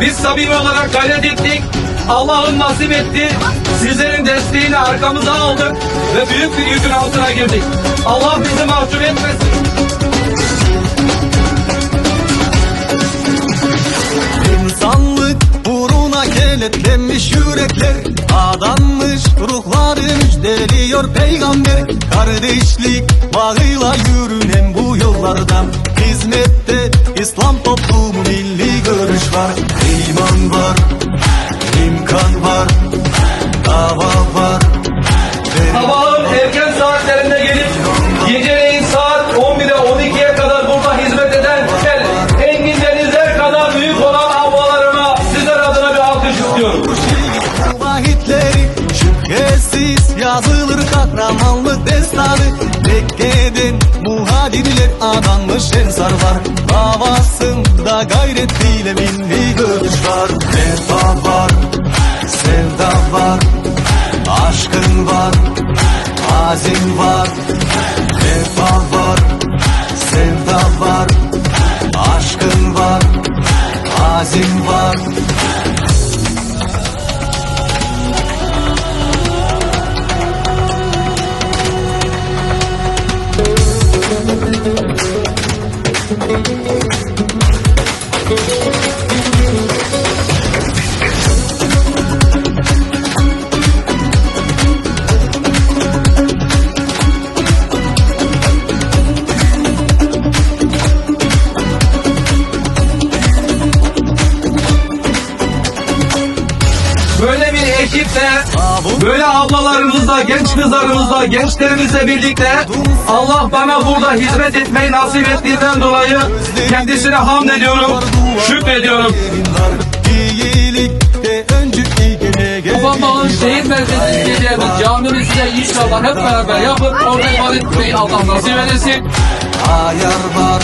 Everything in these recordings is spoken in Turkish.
Biz samimi olarak gayret ettik. Allah'ın nasip etti. Sizlerin desteğini arkamıza aldık ve büyük bir yükün altına girdik. Allah bizi mahcup etmesin. İnsanlık uğruna kenetlenmiş yürekler Adanmış ruhları müjdeliyor peygamber Kardeşlik bağıyla yürünen bu yollardan Hizmette İslam toplumu milli görüş var var, imkan var, adanmış ensar var Davasında gayretiyle milli görüş var. Vefa var, sevda var, aşkın var, azim var. Vefa var, sevda var, aşkın var, azim var Thank you. Böyle bir ekiple, böyle ablalarımızla, genç kızlarımızla, gençlerimizle birlikte Allah bana burada hizmet etmeyi nasip ettiğinden dolayı kendisine hamd ediyorum, şükrediyorum. İyilikte öncü ilgine Babamın şehit merkezini diyeceğimiz camimizi de inşallah hep beraber yapıp orada ibadet etmeyi Allah nasip eylesin. Ayar var,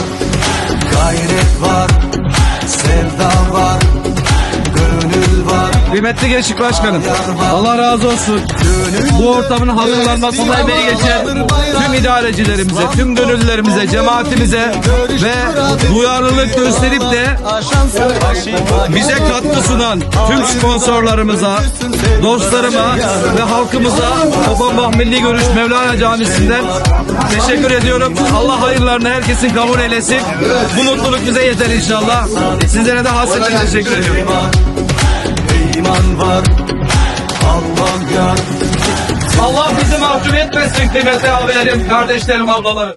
gayret var, sevda var. Kıymetli Gençlik Başkanım, Allah razı olsun. Bu ortamın hazırlanmasında emeği geçen tüm idarecilerimize, tüm gönüllülerimize, cemaatimize ve duyarlılık gösterip de bize katkı sunan tüm sponsorlarımıza, dostlarıma ve halkımıza Babam Milli Görüş Mevlana Camisi'nden teşekkür ediyorum. Allah hayırlarını herkesin kabul eylesin. Bu mutluluk bize yeter inşallah. Sizlere de hasretle teşekkür ediyorum. İman var, Allah yar. Allah bizi mahcup etmesin kıymetli abilerim, kardeşlerim, ablalarım.